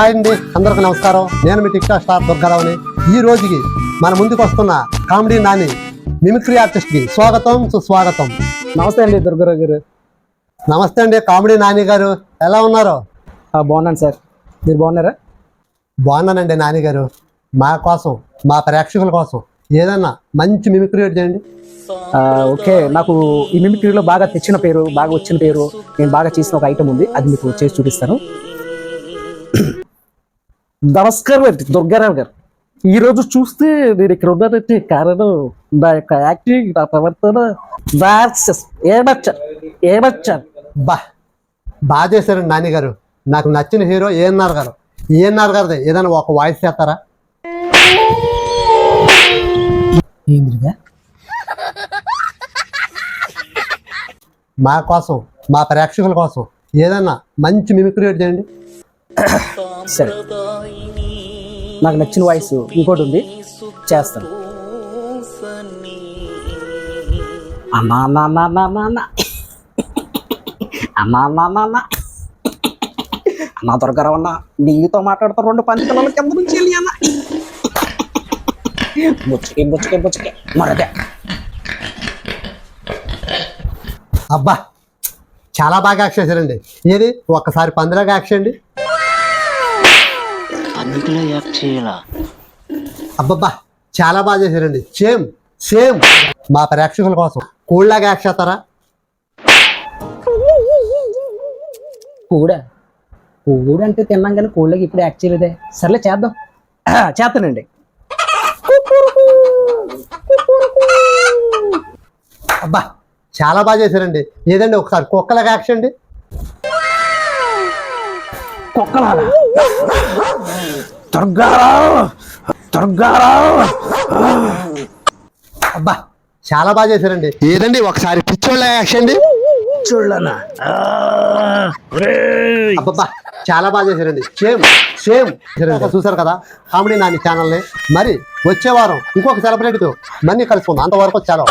Hi అండి అందరికి నమస్కారం. నేను మీ టిక్టాక్ స్టార్ దుర్గారావుని. ఈ రోజుకి మన ముందుకు వస్తున్న కామెడీ నాని మిమిక్రీ ఆర్టిస్ట్కి స్వాగతం సుస్వాగతం. నమస్తే అండి దుర్గారావు గారు. నమస్తే అండి కామెడీ నాని గారు. ఎలా ఉన్నారు? బాగున్నాను సార్. మీరు బాగున్నారా? బాగున్నానండి నాని గారు. మా కోసం మా ప్రేక్షకుల కోసం ఏదన్నా మంచి మిమిక్రీ చేయండి. ఓకే నాకు ఈ మిమిక్రీలో బాగా తెచ్చిన పేరు బాగా వచ్చిన పేరు నేను బాగా చేసిన ఒక ఐటమ్ ఉంది. అది మీకు చేసి చూపిస్తాను. నమస్కారం అండి దుర్గారావు గారు. ఈ రోజు చూస్తే నేను ఇక్కడ ఉన్నానంటే కారణం నా యొక్క యాక్టింగ్ నా ప్రవర్తన యాక్సెస్ ఏమచ్చాను ఏమచ్చాను బా బాగా చేశారండి నాని గారు నాకు నచ్చిన హీరో ఏఎన్ఆర్ గారు. ఏఎన్ఆర్ గారిది. ఏదైనా ఒక వాయిస్ చేస్తారా? ఏందిగా మా కోసం మా ప్రేక్షకుల కోసం ఏదన్నా మంచి మిమిక్రీ చేయండి. సరే. నాకు నచ్చిన వాయిస్ ఇంకోటి ఉంది. చేస్తాను. అన్నా అన్నా అన్నా అన్నా అన్నా అన్నా అన్నా అన్నా అన్నా అన్నా అన్నా దొరకరావు అన్న నీతో మాట్లాడుతూ రెండు పంచకల కింద నుంచి వెళ్ళి అన్న బుచ్చకే బుచ్చకే బుచ్చకే మరొక అబ్బా చాలా బాగా యాక్ట్ చేశారండి. ఏది? ఒక్కసారి పందిలాగా యాక్ట్ చేయండి. యాక్ట్ చేయాలా? అబ్బబ్బా చాలా బాగా చేశారండి. సేమ్ సేమ్ మా ప్రేక్షకుల కోసం. కోళ్ళలాగా యాక్ట్ చేస్తారా? కూడా. కూడా అంటే తిన్నాం కానీ కోళ్ళకి ఇప్పుడు యాక్ట్ చేయలేదే. సర్లే చేద్దాం. చేస్తానండి. అబ్బా చాలా బాగా చేశారండి. ఏదండి ఒకసారి కుక్కలాగా యాక్ట్ చేయండి. కుక్కలాగా? దుర్గారావు దుర్గారావు అబ్బా చాలా బాగా చేశారండి. ఏదండి? ఒకసారి పిచ్చోళ్ళగా యాక్ట్ చేయండి చూడనా అబ్బబ్బా చాలా బాగా చేశారండి. సేమ్ సేమ్ చూసారు కదా కామెడీ నాని ఛానల్ని మరి వచ్చే వారం ఇంకొక సెలబ్రిటీతో మళ్ళీ కలుసుకుందాం. అంతవరకు చాలా